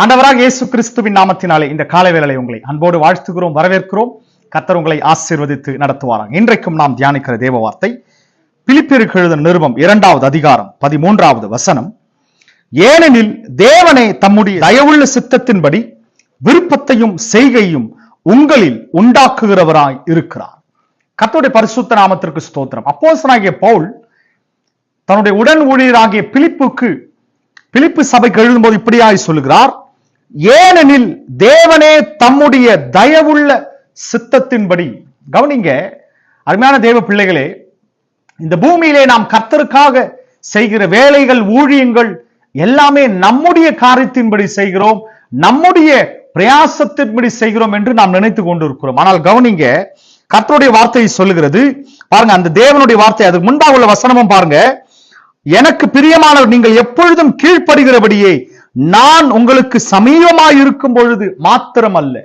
ஆண்டவராக இயேசு கிறிஸ்துவின் நாமத்தினாலே இந்த காலை வேளையை உங்களை அன்போடு வாழ்த்துகிறோம் வரவேற்கிறோம். கத்தர் உங்களை ஆசீர்வதித்து நடத்துவாராங்க இன்றைக்கும் நாம் தியானிக்கிற தேவ வார்த்தை பிலிப்பிற்கு எழுத நிருபம் இரண்டாவது அதிகாரம் பதிமூன்றாவது வசனம். ஏனெனில் தேவனே தம்முடைய தயவுள்ள சித்தத்தின்படி விருப்பத்தையும் செய்கையும் உங்களில் உண்டாக்குகிறவராய் இருக்கிறார். கத்தோடைய பரிசுத்த நாமத்திற்கு ஸ்தோத்திரம். அப்போசனாகிய பவுல் தன்னுடைய உடன் ஊழியராகிய பிலிப்புக்கு பிலிப்பு சபைக்கு எழுதும்போது இப்படியாய் சொல்லுகிறார் ஏனெனில் தேவனே தம்முடைய தயவுள்ள சித்தத்தின்படி. கவனிங்க அருமையான தேவ பிள்ளைகளே இந்த பூமியிலே நாம் கர்த்தருக்காக செய்கிற வேலைகள் ஊழியங்கள் எல்லாமே நம்முடைய காரியத்தின்படி செய்கிறோம் நம்முடைய பிரயாசத்தின்படி செய்கிறோம் என்று நாம் நினைத்து கொண்டிருக்கிறோம். ஆனால் கவனிங்க கர்த்தருடைய வார்த்தை சொல்லுகிறது. பாருங்க அந்த தேவனுடைய வார்த்தை அதுக்கு முன்பாக உள்ள வசனமும் பாருங்க எனக்கு பிரியமானவர் நீங்கள் எப்பொழுதும் கீழ்ப்படுகிறபடியே நான் உங்களுக்கு சமீபமாய் இருக்கும் பொழுது மாத்திரம் அல்ல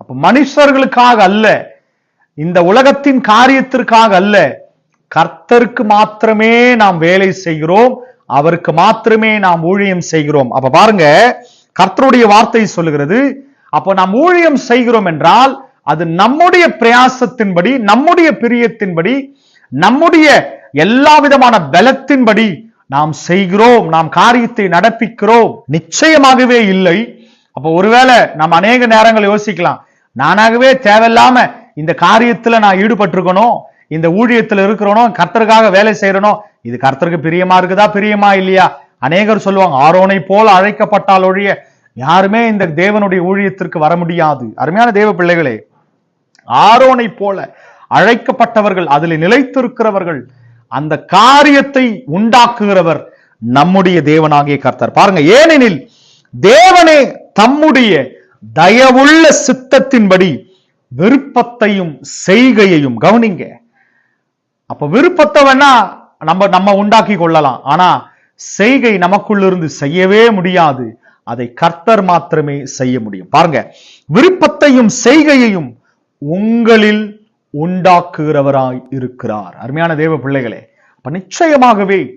அப்ப மனுஷர்களுக்காக அல்ல. இந்த உலகத்தின் காரியத்திற்காக அல்ல. கர்த்தருக்கு மாத்திரமே நாம் வேலை செய்கிறோம். அவருக்கு மாத்திரமே நாம் ஊழியம் செய்கிறோம். அப்ப பாருங்க கர்த்தருடைய வார்த்தை சொல்லுகிறது அப்போ நாம் ஊழியம் செய்கிறோம் என்றால் அது நம்முடைய பிரயாசத்தின்படி நம்முடைய பிரியத்தின்படி நம்முடைய எல்லா விதமான பலத்தின்படி நாம் செய்கிறோம் நாம் காரியத்தை நடப்பிக்கிறோம். நிச்சயமாகவே இல்லை. அப்போ ஒருவேளை நாம் அநேக நேரங்கள் யோசிக்கலாம். நானாகவே தேவையில்லாம இந்த காரியத்துல நான் ஈடுபட்டிருக்கணும் இந்த ஊழியத்துல இருக்கிறனோ கர்த்தருக்காக வேலை செய்யறனோ இது கர்த்தருக்கு பிரியமா இருக்குதா பிரியமா இல்லையா? அநேகர் சொல்லுவாங்க ஆரோனை போல அழைக்கப்பட்டால் ஒழிய யாருமே இந்த தேவனுடைய ஊழியத்திற்கு வர முடியாது. அருமையான தேவ பிள்ளைகளே ஆரோனை போல அழைக்கப்பட்டவர்கள் அதில் நிலைத்திருக்கிறவர்கள் அந்த காரியத்தை உண்டாக்குகிறவர் நம்முடைய தேவனாகிய கர்த்தர். பாருங்க ஏனெனில் தேவனே தம்முடைய தயவுள்ள சித்தத்தின்படி விருப்பத்தையும் செய்கையையும் கவனிங்க. அப்ப விருப்பத்தை வேணா நம்ம நம்ம உண்டாக்கி கொள்ளலாம். ஆனா செய்கை நமக்குள்ளிருந்து செய்யவே முடியாது. அதை கர்த்தர் மாத்திரமே செய்ய முடியும். பாருங்க விருப்பத்தையும் செய்கையையும் உங்களில் உண்டாக்குகிறவராய் இருக்கிறார். அருமையான தேவ பிள்ளைகளே அப்ப நிச்சயமாகவே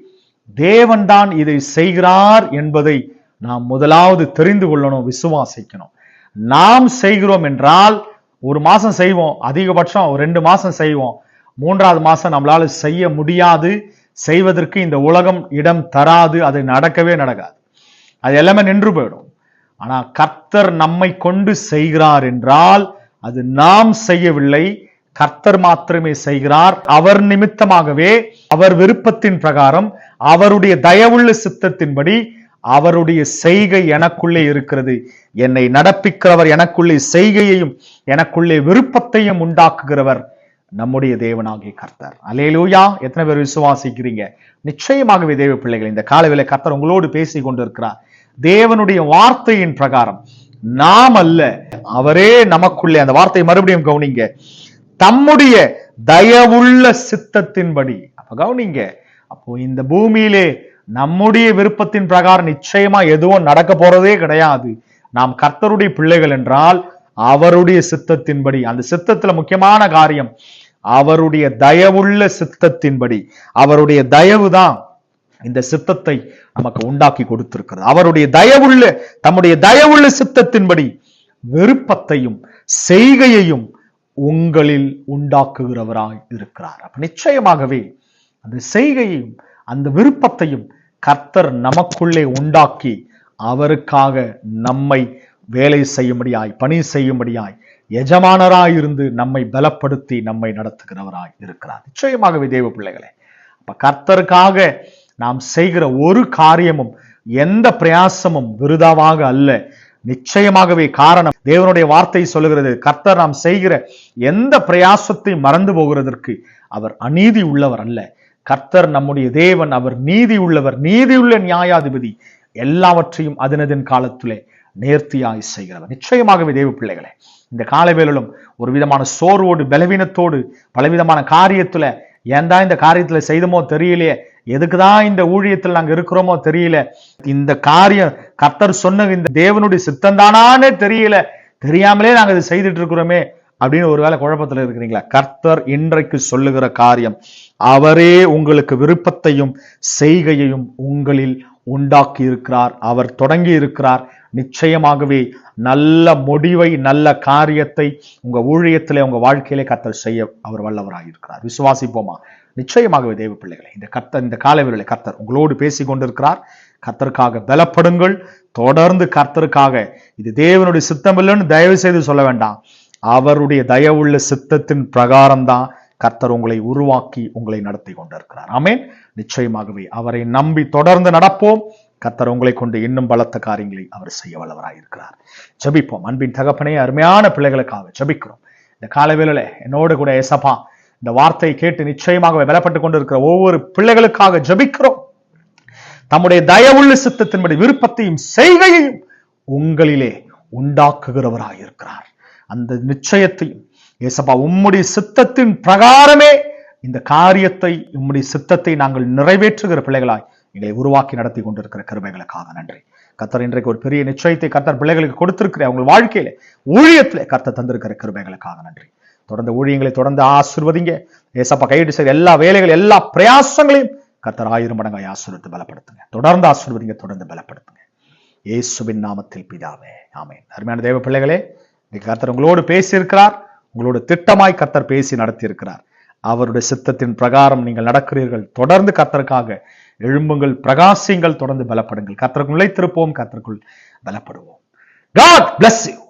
தேவன்தான் இதை செய்கிறார் என்பதை நாம் முதலாவது தெரிந்து கொள்ளணும் விசுவாசிக்கணும். நாம் செய்கிறோம் என்றால் ஒரு மாசம் செய்வோம் அதிகபட்சம் ரெண்டு மாசம் செய்வோம். மூன்றாவது மாசம் நம்மளால செய்ய முடியாது. செய்வதற்கு இந்த உலகம் இடம் தராது அது நடக்கவே நடக்காது. அது எல்லாமே நின்று போயிடும். ஆனா கர்த்தர் நம்மை கொண்டு செய்கிறார் என்றால் அது நாம் செய்யவில்லை கர்த்தர் மாத்திரமே செய்கிறார். அவர் நிமித்தமாகவே அவர் விருப்பத்தின் பிரகாரம் அவருடைய தயவுள்ள சித்தத்தின்படி அவருடைய செய்கை எனக்குள்ளே இருக்கிறது. என்னை நடப்பிக்கிறவர் எனக்குள்ளே செய்கையையும் எனக்குள்ளே விருப்பத்தையும் உண்டாக்குகிறவர் நம்முடைய தேவனாகிய கர்த்தர். அலேலூயா எத்தனை பேர் விசுவாசிக்கிறீங்க? நிச்சயமாகவே தேவ பிள்ளைகள் இந்த காலவேளை கர்த்தர் உங்களோடு பேசி கொண்டிருக்கிறார். தேவனுடைய வார்த்தையின் பிரகாரம் நாம் அல்ல அவரே நமக்குள்ளே அந்த வார்த்தையை மறுபடியும் கவனிங்க. தம்முடைய தயவுள்ள சித்தத்தின்படி. அப்ப கவனிங்க. அப்போ இந்த பூமியிலே நம்முடைய விருப்பத்தின் பிரகாரம் நிச்சயமா எதுவும் நடக்க போறதே கிடையாது. நாம் கர்த்தருடைய பிள்ளைகள் என்றால் அவருடைய சித்தத்தின்படி. அந்த சித்தத்துல முக்கியமான காரியம் அவருடைய தயவுள்ள சித்தத்தின்படி. அவருடைய தயவு தான் இந்த சித்தத்தை நமக்கு உண்டாக்கி கொடுத்திருக்கிறது. அவருடைய தயவுள்ள தம்முடைய தயவுள்ள சித்தத்தின்படி விருப்பத்தையும் செய்கையையும் உங்களில் உண்டாக்குகிறவராய் இருக்கிறார். அப்ப நிச்சயமாகவே அந்த செய்கையையும் அந்த விருப்பத்தையும் கர்த்தர் நமக்குள்ளே உண்டாக்கி அவருக்காக நம்மை வேலை செய்யும்படியாய் பணி செய்யும்படியாய் எஜமானராய் இருந்து நம்மை பலப்படுத்தி நம்மை நடத்துகிறவராய் இருக்கிறார். நிச்சயமாகவே தேவ பிள்ளைகளே அப்ப கர்த்தருக்காக நாம் செய்கிற ஒரு காரியமும் எந்த பிரயாசமும் விருதாவாக அல்ல. நிச்சயமாகவே காரணம் தேவனுடைய வார்த்தை சொல்லுகிறது கர்த்தர் நாம் செய்கிற எந்த பிரயாசத்தை மறந்து போகிறதற்கு அவர் அநீதி உள்ளவர் அல்ல. கர்த்தர் நம்முடைய தேவன் அவர் நீதி உள்ளவர் நீதியுள்ள நியாயாதிபதி எல்லாவற்றையும் அதனதின் காலத்திலே நேர்த்தியாய் செய்கிறவர். நிச்சயமாகவே தேவ பிள்ளைகளே இந்த காலவேலும் ஒரு விதமான சோர்வோடு பலவீனத்தோடு பலவிதமான காரியத்துல ஏன் தான் இந்த காரியத்துல செய்தமோ தெரியலையே எதுக்குதான் இந்த ஊழியத்தில் நாங்க இருக்கிறோமோ தெரியல. இந்த காரியம் கர்த்தர் சொன்ன இந்த தேவனுடைய சித்தந்தானானே தெரியல. தெரியாமலே நாங்க இதை செய்துட்டு இருக்கிறோமே அப்படின்னு ஒருவேளை குழப்பத்துல இருக்கிறீங்களா? கர்த்தர் இன்றைக்கு சொல்லுகிற காரியம் அவரே உங்களுக்கு விருப்பத்தையும் செய்கையையும் உங்களில் உண்டாக்கி இருக்கிறார் அவர் தொடங்கி இருக்கிறார். நிச்சயமாகவே நல்ல முடிவை நல்ல காரியத்தை உங்க ஊழியத்திலே உங்க வாழ்க்கையிலே கத்தல் செய்ய அவர் வல்லவராயிருக்கிறார் விசுவாசிப்போமா? நிச்சயமாகவே தேவ பிள்ளைகளை இந்த கர்த்தர் இந்த காலவேளை கர்த்தர் உங்களோடு பேசிக் கொண்டிருக்கிறார் கர்த்தருக்காக பலப்படுங்கள். தொடர்ந்து கர்த்தருக்காக இது தேவனுடைய சித்தம் இல்லைன்னு தயவு செய்து சொல்ல வேண்டாம். அவருடைய தயவுள்ள சித்தத்தின் பிரகாரம்தான் கர்த்தர் உங்களை உருவாக்கி உங்களை நடத்தி கொண்டிருக்கிறார் ஆமேன். நிச்சயமாகவே அவரை நம்பி தொடர்ந்து நடப்போம். கர்த்தர் உங்களை கொண்டு இன்னும் பலத்த காரியங்களை அவர் செய்ய வல்லவராயிருக்கிறார் ஜபிப்போம். அன்பின் தகப்பனே அருமையான பிள்ளைகளுக்காக ஜபிக்கிறோம். இந்த காலவேளையில என்னோடு கூட ஏசப்பா இந்த வார்த்தையை கேட்டு நிச்சயமாக பலப்பட்டு கொண்டிருக்கிற ஒவ்வொரு பிள்ளைகளுக்காக ஜபிக்கிறோம். தம்முடைய தயவுள்ள சித்தத்தின்படி விருப்பத்தையும் செய்கையையும் உங்களிலே உண்டாக்குகிறவராய் இருக்கிறார். அந்த நிச்சயத்தையும் ஏசப்பா உம்முடைய சித்தத்தின் பிரகாரமே இந்த காரியத்தை உம்முடைய சித்தத்தை நாங்கள் நிறைவேற்றுகிற பிள்ளைகளாய் எங்களை உருவாக்கி நடத்தி கொண்டிருக்கிற கருமைகளுக்காக நன்றி. கத்தர் இன்றைக்கு ஒரு பெரிய நிச்சயத்தை கர்த்தர் பிள்ளைகளுக்கு கொடுத்திருக்கிற அவங்க வாழ்க்கையில ஊழியத்தில் கர்த்தர் தந்திருக்கிற கிருபைகளுக்காக நன்றி. தொடர்ந்து ஊழியங்களை தொடர்ந்து ஆசிர்வதிங்க. ஏசப்பா கையிட்டு செய்த எல்லா வேலைகள் எல்லா பிரயாசங்களையும் கர்த்தர் ஆயிரம் மடங்காய் ஆசீர்வதித்து பலப்படுத்துங்க. தொடர்ந்து ஆசீர்வதிங்க தொடர்ந்து பலப்படுத்துங்க. இயேசுவின் நாமத்தில் பிதாவே ஆமென். அருமையான தேவ பிள்ளைகளே இன்னைக்கு கர்த்தர் உங்களோடு பேசியிருக்கிறார். உங்களோட திட்டமாய் கர்த்தர் பேசி நடத்தியிருக்கிறார். அவருடைய சித்தத்தின் பிரகாரம் நீங்கள் நடக்கிறீர்கள். தொடர்ந்து கத்தருக்காக எழும்புங்கள். பிரகாசியங்கள் தொடர்ந்து பலப்படுங்கள். கர்த்தருக்குள் நிலைத்திருப்போம். கத்தருக்குள் பலப்படுவோம். God bless you.